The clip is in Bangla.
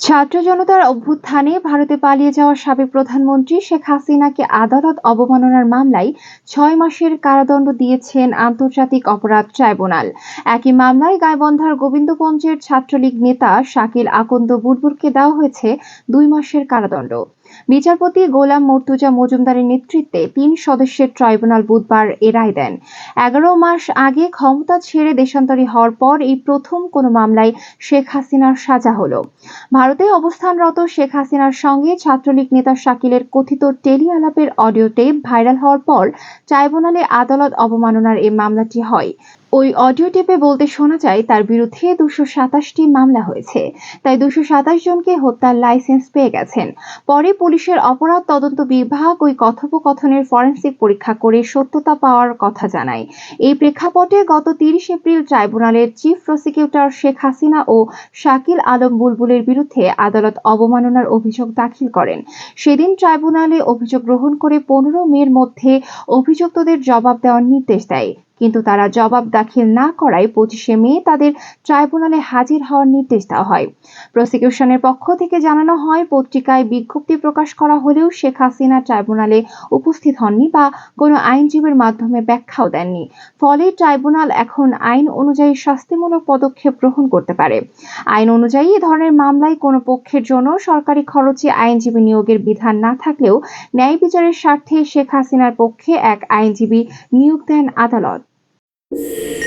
ছাত্র জনতার অভ্যুত্থানে ভারতে পালিয়ে যাওয়া সাবেক প্রধানমন্ত্রী শেখ হাসিনাকে আদালত অবমাননার মামলায় ছয় মাসের কারাদণ্ড দিয়েছেন আন্তর্জাতিক অপরাধ ট্রাইব্যুনাল। একই মামলায় গাইবন্ধার গোবিন্দগঞ্জের ছাত্রলীগ নেতা শাকিল আকন্দ বুলবুলকে দেওয়া হয়েছে দুই মাসের কারাদণ্ড। বিচারপতি গোলাম মর্তুজা মজুমদারের নেতৃত্বে তিন সদস্যের ট্রাইব্যুনাল বুধবার এ রায় দেন। এগারো মাস আগে ক্ষমতা ছেড়ে দেশান্তরী হওয়ার পর এই প্রথম কোনো মামলায় শেখ হাসিনার সাজা হলো। ভারতে অবস্থানরত শেখ হাসিনার সঙ্গে ছাত্রলীগ নেতা শাকিলের কথিত টেলি আলাপের অডিও টেপ ভাইরাল হওয়ার পর ট্রাইব্যুনালে আদালত অবমাননার এই মামলাটি হয়। ওই অডিও টেপে বলতে শোনা যায়, তার বিরুদ্ধে দুশো সাতাশটি মামলা হয়েছে। তাই দুশো সাতাশ জনকে হত্যার লাইসেন্স পেয়ে গেছেন। পরে পুলিশের অপরাধ তদন্ত বিভাগ ওই কথোপকথনের ফরেন্সিক পরীক্ষা করে সত্যতা পাওয়ার কথা জানায়। এই প্রেক্ষাপটে গত তিরিশ এপ্রিল ট্রাইব্যুনালের চিফ প্রসিকিউটর শেখ হাসিনা ও শাকিল আলম বুলবুলের বিরুদ্ধে আদালত অবমাননার অভিযোগ দাখিল করেন। সেদিন ট্রাইব্যুনালে অভিযোগ গ্রহণ করে পনেরো মের মধ্যে অভিযুক্তদের জবাব দেওয়ার নির্দেশ দেয়। কিন্তু তারা জবাব দাখিল না করায় পঁচিশে মে তাদের ট্রাইব্যুনালে হাজির হওয়ার নির্দেশ দেওয়া হয়। প্রসিকিউশনের পক্ষ থেকে জানানো হয়, পত্রিকায় বিজ্ঞপ্তি প্রকাশ করা হলেও শেখ হাসিনা ট্রাইব্যুনালে উপস্থিত হননি বা কোনো আইনজীবীর মাধ্যমে ব্যাখ্যাও দেননি। ফলে ট্রাইব্যুনাল এখন আইন অনুযায়ী শাস্তিমূলক পদক্ষেপ গ্রহণ করতে পারে। আইন অনুযায়ী এ ধরনের মামলায় কোনো পক্ষের জন্য সরকারি খরচে আইনজীবী নিয়োগের বিধান না থাকলেও ন্যায় বিচারের স্বার্থে শেখ হাসিনার পক্ষে এক আইনজীবী নিয়োগ দেন আদালত। you